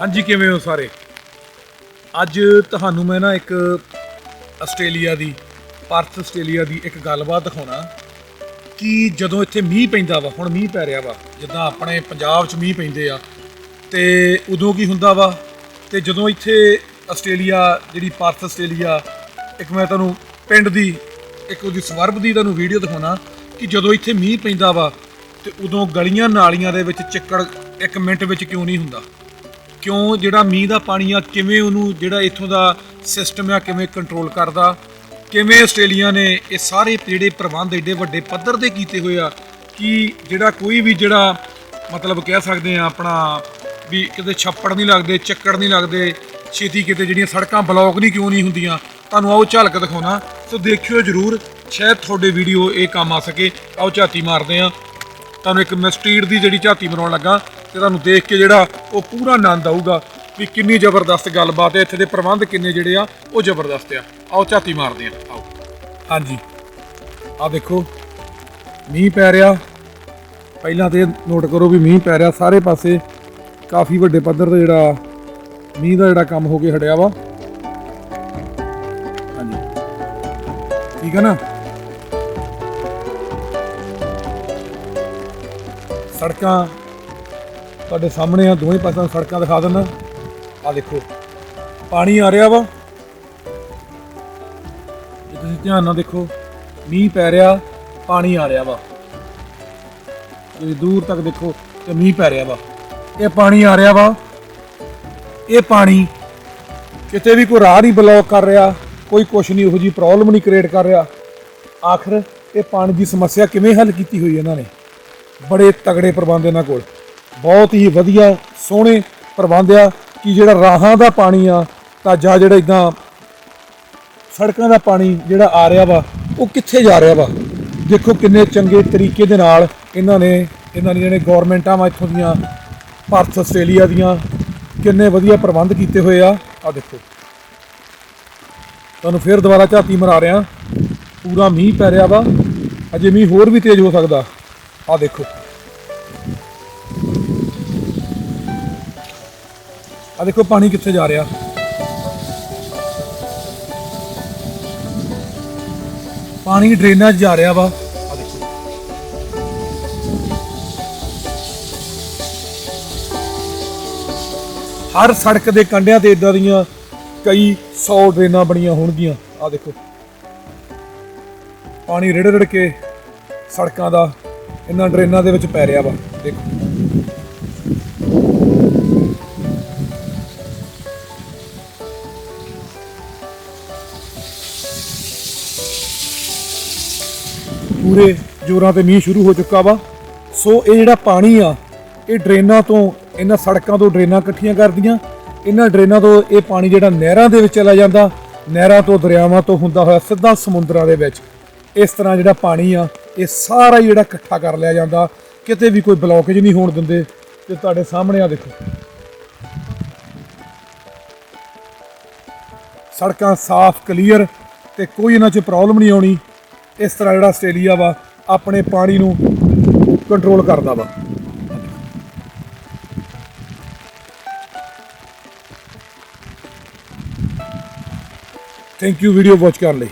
ਹਾਂਜੀ, ਕਿਵੇਂ ਹੋ ਸਾਰੇ? ਅੱਜ ਤੁਹਾਨੂੰ ਮੈਂ ਨਾ ਇੱਕ ਆਸਟ੍ਰੇਲੀਆ ਦੀ ਪਰਥ ਆਸਟ੍ਰੇਲੀਆ ਦੀ ਇੱਕ ਗੱਲਬਾਤ ਦਿਖਾਉਣਾ। ਕਿ ਜਦੋਂ ਇੱਥੇ ਮੀਂਹ ਪੈਂਦਾ ਵਾ, ਹੁਣ ਮੀਂਹ ਪੈ ਰਿਹਾ ਵਾ, ਜਿੱਦਾਂ ਆਪਣੇ ਪੰਜਾਬ 'ਚ ਮੀਂਹ ਪੈਂਦੇ ਆ, ਤੇ ਉਦੋਂ ਕੀ ਹੁੰਦਾ ਵਾ, ਤੇ ਜਦੋਂ ਇੱਥੇ ਆਸਟ੍ਰੇਲੀਆ, ਜਿਹੜੀ ਪਰਥ ਆਸਟ੍ਰੇਲੀਆ, ਇੱਕ ਮੈਂ ਤੁਹਾਨੂੰ ਪਿੰਡ ਦੀ, ਇੱਕ ਉਹਦੀ ਸਵਰਬ ਦੀ ਤੁਹਾਨੂੰ ਵੀਡੀਓ ਦਿਖਾਉਣਾ, ਕਿ ਜਦੋਂ ਇੱਥੇ ਮੀਂਹ ਪੈਂਦਾ ਵਾ, ਤੇ ਉਦੋਂ ਗਲੀਆਂ ਨਾਲੀਆਂ ਦੇ ਵਿੱਚ ਚਿੱਕੜ ਇੱਕ ਮਿੰਟ ਵਿੱਚ ਕਿਉਂ ਨਹੀਂ ਹੁੰਦਾ? ਕਿਉਂ ਜਿਹੜਾ ਮੀਂਹ ਦਾ ਪਾਣੀ ਆ, ਕਿਵੇਂ ਉਹਨੂੰ ਜਿਹੜਾ ਇੱਥੋਂ ਦਾ ਸਿਸਟਮ ਆ, ਕਿਵੇਂ ਕੰਟਰੋਲ ਕਰਦਾ? ਕਿਵੇਂ ਆਸਟ੍ਰੇਲੀਆ ਨੇ ਇਹ ਸਾਰੇ ਜਿਹੜੇ ਪ੍ਰਬੰਧ ਏਡੇ ਵੱਡੇ ਪੱਧਰ ਤੇ ਕੀਤੇ ਹੋਏ ਆ ਕਿ ਜਿਹੜਾ ਕੋਈ ਵੀ ਜਿਹੜਾ ਮਤਲਬ ਕਹਿ ਸਕਦੇ ਆ ਆਪਣਾ ਵੀ ਕਿਤੇ ਛੱਪੜ ਨਹੀਂ ਲੱਗਦੇ, ਚੱਕੜ ਨਹੀਂ ਲੱਗਦੇ, ਛੇਤੀ ਕਿਤੇ ਜਿਹੜੀਆਂ ਸੜਕਾਂ ਬਲੌਕ ਨਹੀਂ ਕਿਉਂ ਨਹੀਂ ਹੁੰਦੀਆਂ? ਤੁਹਾਨੂੰ ਆਓ ਝਲਕ ਦਿਖਾਉਣਾ। ਸੋ ਦੇਖਿਓ ਜਰੂਰ, ਸ਼ਾਇਦ ਤੁਹਾਡੇ ਵੀਡੀਓ ਇਹ ਕੰਮ ਆ ਸਕੇ। ਆਓ ਝਾਤੀ ਮਾਰਦੇ ਆ। ਤੁਹਾਨੂੰ ਇੱਕ ਮਿਸਟਰੀਟ ਦੀ ਜਿਹੜੀ ਝਾਤੀ ਮਰਾਉਣ ਲੱਗਾ ਤੇ ਤੁਹਾਨੂੰ ਦੇਖ ਕੇ ਜਿਹੜਾ ਉਹ ਪੂਰਾ ਆਨੰਦ ਆਊਗਾ ਵੀ ਕਿੰਨੀ ਜ਼ਬਰਦਸਤ ਗੱਲਬਾਤ ਹੈ, ਇੱਥੇ ਦੇ ਪ੍ਰਬੰਧ ਕਿੰਨੇ ਜਿਹੜੇ ਆ, ਉਹ ਜ਼ਬਰਦਸਤ ਆ। ਆਓ ਝਾਤੀ ਮਾਰਦੇ ਆ, ਆਓ। ਹਾਂਜੀ। ਆ ਦੇਖੋ, ਮੀਂਹ ਪੈ ਰਿਹਾ। ਪਹਿਲਾਂ ਤੇ ਨੋਟ ਕਰੋ ਵੀ ਮੀਂਹ ਪੈ ਰਿਹਾ, ਸਾਰੇ ਪਾਸੇ ਕਾਫੀ ਵੱਡੇ ਪੱਧਰ ਤੇ ਜਿਹੜਾ ਮੀਂਹ ਦਾ ਜਿਹੜਾ ਕੰਮ ਹੋ ਕੇ ਹਟਿਆ ਵਾ। ਹਾਂਜੀ। ਠੀਕ ਹੈ ਨਾ? ਸੜਕਾਂ ਤੁਹਾਡੇ ਸਾਹਮਣੇ ਆ, ਦੋਵੇਂ ਪਾਸਿਆਂ ਤੋਂ ਸੜਕਾਂ ਦਿਖਾ ਦਿੰਦਾ। ਆ ਦੇਖੋ, ਪਾਣੀ ਆ ਰਿਹਾ ਵਾ। ਜੇ ਤੁਸੀਂ ਧਿਆਨ ਨਾਲ ਦੇਖੋ, ਮੀਂਹ ਪੈ ਰਿਹਾ, ਪਾਣੀ ਆ ਰਿਹਾ ਵਾ। ਤੁਸੀਂ ਦੂਰ ਤੱਕ ਦੇਖੋ ਤੇ ਮੀਂਹ ਪੈ ਰਿਹਾ ਵਾ। ਇਹ ਪਾਣੀ ਆ ਰਿਹਾ ਵਾ। ਇਹ ਪਾਣੀ ਕਿਤੇ ਵੀ ਕੋਈ ਰਾਹ ਨਹੀਂ ਬਲੌਕ ਕਰ ਰਿਹਾ, ਕੋਈ ਕੁਛ ਨਹੀਂ ਉਹੋ ਜੀ ਪ੍ਰੋਬਲਮ ਨਹੀਂ ਕ੍ਰੀਏਟ ਕਰ ਰਿਹਾ। ਆਖਰ ਇਹ ਪਾਣੀ ਦੀ ਸਮੱਸਿਆ ਕਿਵੇਂ ਹੱਲ ਕੀਤੀ ਹੋਈ ਇਹਨਾਂ ਨੇ? ਬੜੇ ਤਗੜੇ ਪ੍ਰਬੰਧ ਇਹਨਾਂ ਕੋਲ। ਬਹੁਤ ਹੀ ਵਧੀਆ, ਸੋਹਣੇ ਪ੍ਰਬੰਧ ਆ ਕਿ ਜਿਹੜਾ ਰਾਹਾਂ ਦਾ ਪਾਣੀ ਆ, ਤਾਂ ਜਾਂ ਜਿਹੜਾ ਇਦਾਂ ਸੜਕਾਂ ਦਾ ਪਾਣੀ ਜਿਹੜਾ ਆ ਰਿਹਾ ਵਾ, ਉਹ ਕਿੱਥੇ ਜਾ ਰਿਹਾ ਵਾ? ਦੇਖੋ ਕਿੰਨੇ ਚੰਗੇ ਤਰੀਕੇ ਦੇ ਨਾਲ ਇਹਨਾਂ ਨੇ, ਇਹਨਾਂ ਦੀਆਂ ਜਿਹੜੇ ਗਵਰਨਮੈਂਟਾਂ ਵਾ ਇੱਥੋਂ ਦੀਆਂ, ਭਾਰਤ ਆਸਟ੍ਰੇਲੀਆ ਦੀਆਂ, ਕਿੰਨੇ ਵਧੀਆ ਪ੍ਰਬੰਧ ਕੀਤੇ ਹੋਏ ਆ। ਆ ਦੇਖੋ। ਤੁਹਾਨੂੰ ਫੇਰ ਦੁਬਾਰਾ ਝਾਤੀ ਮਰਾ ਰਿਹਾ। ਪੂਰਾ ਮੀਂਹ ਪੈ ਰਿਹਾ ਵਾ। ਅਜੇ ਮੀਂਹ ਹੋਰ ਵੀ ਤੇਜ਼ ਹੋ ਸਕਦਾ। ਆ ਦੇਖੋ। ਆ ਦੇਖੋ ਪਾਣੀ ਕਿੱਥੇ ਜਾ ਰਿਹਾ। ਪਾਣੀ ਡਰੇਨਾਂ 'ਚ ਜਾ ਰਿਹਾ ਵਾ। ਆ ਦੇਖੋ। ਹਰ ਸੜਕ ਦੇ ਕੰਢਿਆਂ ਤੇ ਇਦਾਂ ਦੀਆਂ ਕਈ 100 ਡਰੇਨਾਂ ਬਣੀਆਂ ਹੋਣਗੀਆਂ। ਆ ਦੇਖੋ। ਪਾਣੀ ਰਿੜ ਰੜ ਕੇ ਸੜਕਾਂ ਦਾ ਇਹਨਾਂ ਡਰੇਨਾਂ ਦੇ ਵਿੱਚ ਪੈ ਰਿਹਾ ਵਾ, ਦੇਖੋ। ਪੂਰੇ ਜੋਰਾਂ ਤੇ ਮੀਂਹ ਸ਼ੁਰੂ ਹੋ ਚੁੱਕਾ ਵਾ। ਸੋ ਇਹ ਜਿਹੜਾ ਪਾਣੀ ਆ, ਇਹ ਡਰੇਨਾਂ ਤੋਂ, ਇਹਨਾਂ ਸੜਕਾਂ ਤੋਂ ਡਰੇਨਾਂ ਇਕੱਠੀਆਂ ਕਰਦੀਆਂ। ਇਹਨਾਂ ਡਰੇਨਾਂ ਤੋਂ ਇਹ ਪਾਣੀ ਜਿਹੜਾ ਨਹਿਰਾਂ ਦੇ ਵਿੱਚ ਚਲਾ ਜਾਂਦਾ, ਨਹਿਰਾਂ ਤੋਂ ਦਰਿਆਵਾਂ ਤੋਂ ਹੁੰਦਾ ਹੋਇਆ ਸਿੱਧਾ ਸਮੁੰਦਰਾਂ ਦੇ ਵਿੱਚ। ਇਸ ਤਰ੍ਹਾਂ ਜਿਹੜਾ ਪਾਣੀ ਆ ਇਹ ਸਾਰਾ ਹੀ ਜਿਹੜਾ ਇਕੱਠਾ ਕਰ ਲਿਆ ਜਾਂਦਾ। ਕਿਤੇ ਵੀ ਕੋਈ ਬਲੌਕੇਜ ਨਹੀਂ ਹੋਣ ਦਿੰਦੇ। ਤੇ ਤੁਹਾਡੇ ਸਾਹਮਣੇ ਆ ਦੇਖੋ। ਸੜਕਾਂ ਸਾਫ਼ ਕਲੀਅਰ ਤੇ ਕੋਈ ਇਹਨਾਂ 'ਚ ਪ੍ਰੋਬਲਮ ਨਹੀਂ ਆਉਣੀ। ਇਸ ਤਰ੍ਹਾਂ ਜਿਹੜਾ ਆਸਟ੍ਰੇਲੀਆ ਵਾ, ਆਪਣੇ ਪਾਣੀ ਨੂੰ ਕੰਟਰੋਲ ਕਰਦਾ ਵਾ। ਥੈਂਕ ਯੂ ਵੀਡੀਓ ਵਾਚ ਕਰਨ ਲਈ।